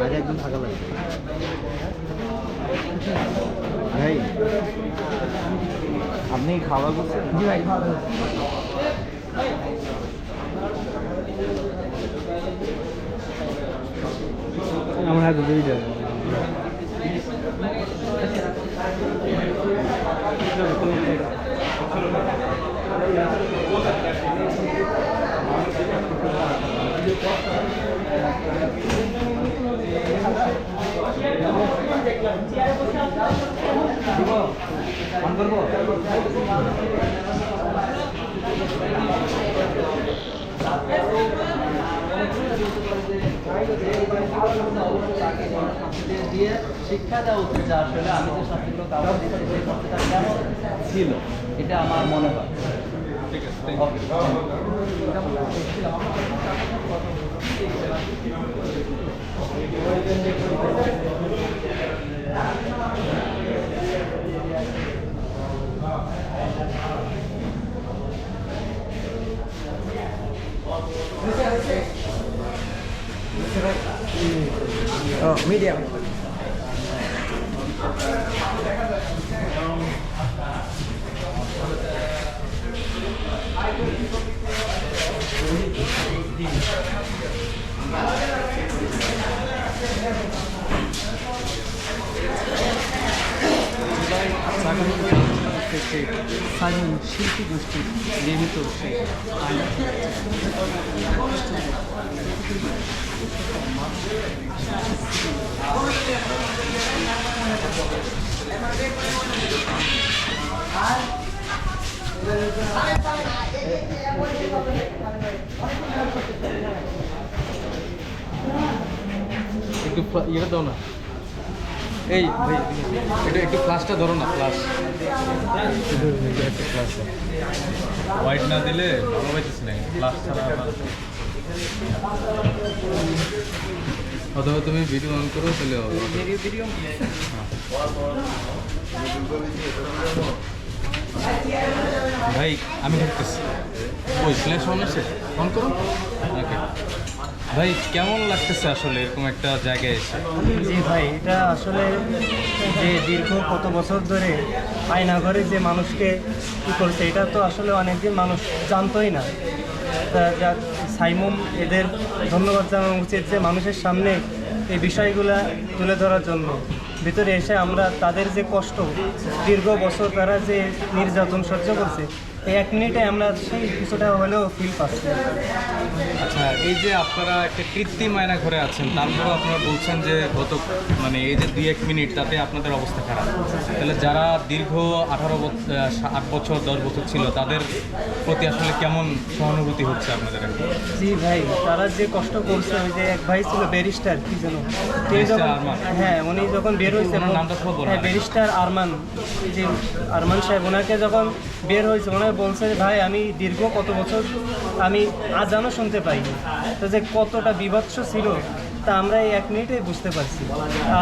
বাইরে একদম থাকা লাগে ভাই আপনি খাওয়া করছেন? জি ভাই খাওয়া আমার হাতে দুইটা ফোন করব দিয়ে শিক্ষা দেওয়া উচিত যে আসলে আমি যে শাস্তিগুলো কাউকে দিচ্ছি সেই শাস্তিটা কেমন ছিল এটা আমার মনে হয় Oh, medium. মিডিয়াম স্থানীয় শিল্পী গোষ্ঠী নির্মিত সেই একটু ইয়েটা দাও না। এই ভাই এটা একটু ফ্লাশটা ধরো না ফ্লাশ হোয়াইট না দিলে ভালো পাইতেছি না ফ্লাশ ছাড়া অথবা তুমি ভিডিও অন করো তাহলে। ভাই আমি ঢুকতেছি। ওই ফ্ল্যাশ অন আছে? অন করো। ওকে ভাই, কেমন লাগতেছে আসলে এরকম একটা জায়গায় এসে? জি ভাই, এটা আসলে যে দীর্ঘ কত বছর ধরে আয়নাঘরে যে মানুষকে কী করছে, এটা তো আসলে অনেকদিন মানুষ জানতোই না। যাক, সাইমুম, এদের ধন্যবাদ জানানো উচিত যে মানুষের সামনে এই বিষয়গুলো তুলে ধরার জন্য। ভিতরে এসে আমরা তাদের যে কষ্ট, দীর্ঘ বছর তারা যে নির্যাতন সহ্য করছে এই এক মিনিটে আমরা সেই কিছুটা হলেও ফিল পাচ্ছি। আচ্ছা এই যে আপনারা একটা কৃত্রিম আয়না ঘরে আছেন তারপরেও আপনারা বলছেন যে গত মানে এই যে দুই এক মিনিট তাতে আপনাদের অবস্থা খারাপ। তাহলে যারা দীর্ঘ আঠারো আট বছর দশ বছর ছিল তাদের প্রতি আসলে কেমন সহানুভূতি হচ্ছে আপনাদের? জি ভাই তারা যে কষ্ট করছে ওই যে এক ভাই ছিল ব্যারিস্টার কি যেন। হ্যাঁ উনি যখন বের হয়েছে নামটা হ্যাঁ ব্যারিস্টার আরমান। যে আরমান সাহেব ওনাকে যখন বের হয়েছে ওনাকে বলছে যে, ভাই আমি দীর্ঘ কত বছর আমি আজানও শুনতে পাইনি। তো যে কতটা বিভৎস ছিল তা আমরা এই এক মিনিটেই বুঝতে পারছি।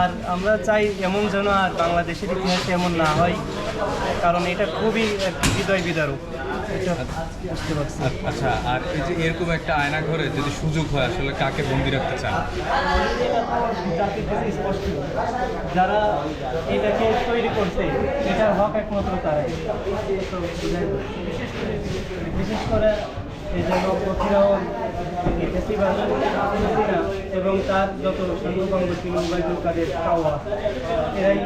আর আমরা চাই এমন যেন আর বাংলাদেশের ইতিহাসে এমন না হয় কারণ এটা খুবই হৃদয় বিদারক। এটা বুঝতে পারছি। আচ্ছা আর এই যে এরকম একটা আয়না ঘরে যদি সুযোগ হয় আসলে কাকে বন্দি রাখতে চান? যারা এটাকে তৈরি করছে, এটার হক একমাত্র তারাই। বিশেষ করে এই যে ফিরাউন এবং তার যত সঙ্গভঙ্গ উবাইদুল কাদের পাওয়া এরাই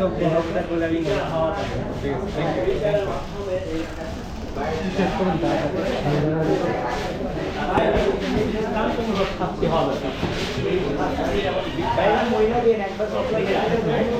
যোগ্য হকদার বলে আমি মনে করি। Let's all play here.